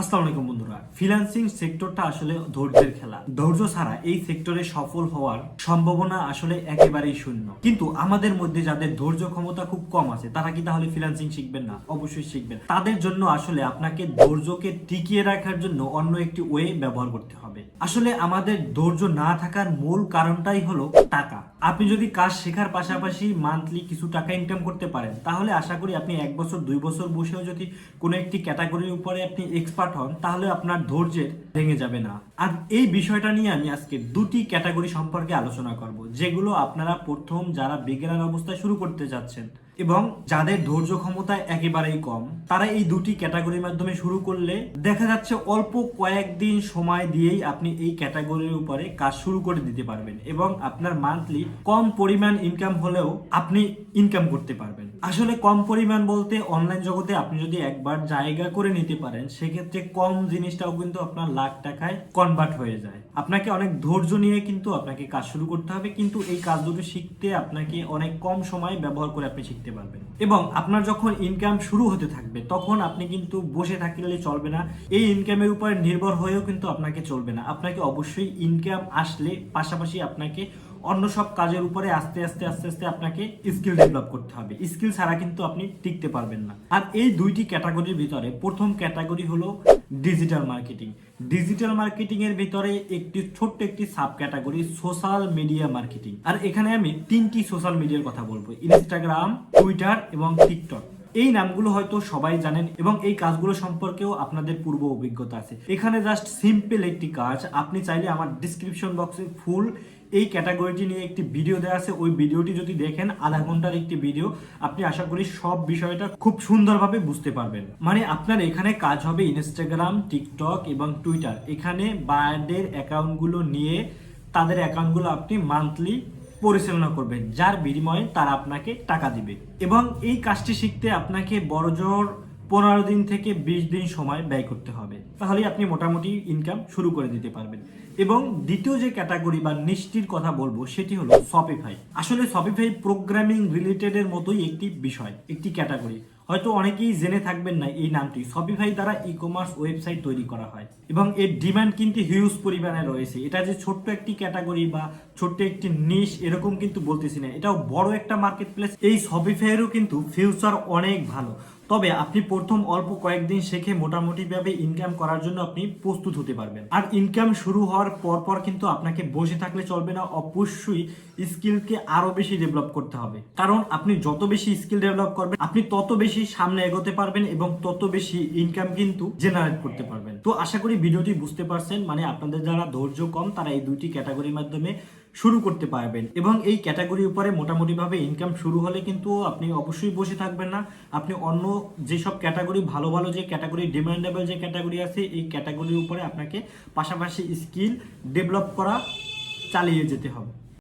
আসসালামু আলাইকুম বন্ধুরা। ফ্রিল্যান্সিং সেক্টরটা আসলে ধৈর্যের খেলা। ধৈর্য ছাড়া এই সেক্টরে সফল হওয়ার সম্ভাবনা আসলে একেবারেই শূন্য। কিন্তু আমাদের মধ্যে যাদের ধৈর্য ক্ষমতা খুব কম আছে, তারা কি তাহলে ফ্রিল্যান্সিং শিখবেন না? অবশ্যই শিখবেন। তাদের জন্য আসলে আপনাকে ধৈর্যকে টিকিয়ে রাখার জন্য অন্য একটি ওয়ে ব্যবহার করতে হবে। আসলে আমাদের ধৈর্য না থাকার মূল কারণটাই হলো টাকা। আপনি যদি কাজ শেখার পাশাপাশি মান্থলি কিছু টাকা ইনকাম করতে পারেন, তাহলে আশা করি আপনি এক বছর, দুই বছর বসেও যদি কোনো একটি ক্যাটাগরির উপরে আপনি এক্সপার্ট হন তাহলে আপনার ধৈর্যের ভেঙে যাবে না। আর এই বিষয়টা নিয়ে আমি আজকে দুটি ক্যাটাগরি সম্পর্কে আলোচনা করব, যেগুলো আপনারা প্রথম যারা বিজ্ঞানের অবস্থায় শুরু করতে যাচ্ছেন এবং যাদের ধৈর্য ক্ষমতা একেবারেই কম, তারা এই দুটি ক্যাটাগরির মাধ্যমে শুরু করলে দেখা যাচ্ছে অল্প কয়েকদিন সময় দিয়েই আপনি এই ক্যাটাগরির উপরে কাজ শুরু করে দিতে পারবেন এবং আপনার মান্থলি কম পরিমাণ ইনকাম হলেও আপনি ইনকাম করতে পারবেন। আসলে কম পরিমাণ বলতে অনলাইন জগতে আপনি যদি একবার জায়গা করে নিতে পারেন, সেক্ষেত্রে কম জিনিসটাও কিন্তু আপনার লাখ টাকায় কনভার্ট হয়ে যায়। আপনাকে অনেক ধৈর্য নিয়ে কিন্তু আপনাকে কাজ শুরু করতে হবে, কিন্তু এই কাজ দুটো শিখতে আপনাকে অনেক কম সময় ব্যবহার করে আপনি শিখতে পারবেন। এবং আপনার যখন ইনকাম শুরু হতে থাকবে, তখন আপনি কিন্তু বসে থাকলে চলবে না। এই ইনকামের উপর নির্ভর হয়েও কিন্তু আপনাকে চলবে না। আপনাকে অবশ্যই ইনকাম আসলে পাশাপাশি আপনাকে অন্য সব কাজের উপরে আস্তে আস্তে আস্তে আস্তে আপনাকে স্কিল ডেভেলপ করতে হবে। স্কিল ছাড়া কিন্তু আপনি টিকতে পারবেন না। আর এই দুইটি ক্যাটাগরির ভিতরে প্রথম ক্যাটাগরি হলো ডিজিটাল মার্কেটিং ডিজিটাল মার্কেটিং এর ভিতরে একটি ছোট্ট একটি sub category social media marketing আর এখানে আমি তিনটি সোশ্যাল মিডিয়ার কথা বলব। ইনস্টাগ্রাম টুইটার এবং টিকটক এই নামগুলো হয়তো সবাই জানেন এবং এই কাজগুলো সম্পর্কেও আপনাদের পূর্ব অভিজ্ঞতা আছে। এখানে জাস্ট সিম্পল একটি কাজ, আপনি চাইলে আমার ডিসক্রিপশন বক্সে ফুল এই ক্যাটাগরিটি নিয়ে একটি ভিডিও দেওয়া আছে। ওই ভিডিওটি যদি দেখেন, আধা ঘণ্টার একটি ভিডিও আপনি আশা করি সব বিষয়টা খুব সুন্দরভাবে বুঝতে পারবেন। মানে আপনার এখানে কাজ হবে ইনস্টাগ্রাম টিকটক এবং টুইটার এখানে বায়ারদের অ্যাকাউন্টগুলো নিয়ে তাদের অ্যাকাউন্টগুলো আপনি মান্থলি পরিচালনা করবে, যার বিনিময়ে তারা আপনাকে টাকা দিবে। এবং এই কাজটি শিখতে আপনাকে বড়জোর পনেরো দিন থেকে বিশ দিন সময় ব্যয় করতে হবে। তাহলে আপনি মোটামুটি ইনকাম শুরু করে দিতে পারবেন। এবং দ্বিতীয় যে ক্যাটাগরি বা নিষ্টির কথা বলব, সেটি হলো শপিফাই আসলে শপিফাই প্রোগ্রামিং রিলেটেডের মতোই একটি বিষয়, একটি ক্যাটাগরি হয়তো অনেকেই জেনে থাকবেন না এই নামটি। শপিফাই দ্বারা ই কমার্স ওয়েবসাইট তৈরি করা হয় এবং এর ডিমান্ড কিন্তু হিউজ পরিমাণে রয়েছে। এটা যে ছোট্ট একটি ক্যাটাগরি বা ছোট্ট একটি নিশ এরকম কিন্তু বলতেছি না। এটাও বড় একটা মার্কেট প্লেস এই শপিফাইয়েরও কিন্তু ফিউচার অনেক ভালো। তবে আপনি প্রথম অল্প কয়েকদিন শিখে মোটামুটিভাবে ইনকাম করার জন্য আপনি প্রস্তুত হতে পারবেন। আর ইনকাম শুরু হওয়ার পর পর কিন্তু আপনাকে বসে থাকলে চলবে না, অবশ্যই স্কিলকে আরও বেশি ডেভেলপ করতে হবে। কারণ আপনি যত বেশি স্কিল ডেভেলপ করবেন, আপনি তত বেশি সামনে এগোতে পারবেন এবং তত বেশি ইনকাম কিন্তু জেনারেট করতে পারবেন। তো আশা করি ভিডিওটি বুঝতে পারছেন মানে আপনাদের যারা ধৈর্য কম, তারা এই দুইটি ক্যাটাগরির মাধ্যমে শুরু করতে পারবেন। এবং এই ক্যাটাগরির উপরে মোটামুটিভাবে ইনকাম শুরু হলে কিন্তু আপনি অবশ্যই বসে থাকবেন না। আপনি অন্য যেসব ক্যাটাগরি, ভালো ভালো যে ক্যাটাগরি ডিমান্ডেবল যে ক্যাটাগরি আছে, এই ক্যাটাগরির উপরে আপনাকে পাশাপাশি স্কিল ডেভেলপ করা চালিয়ে যেতে হবে।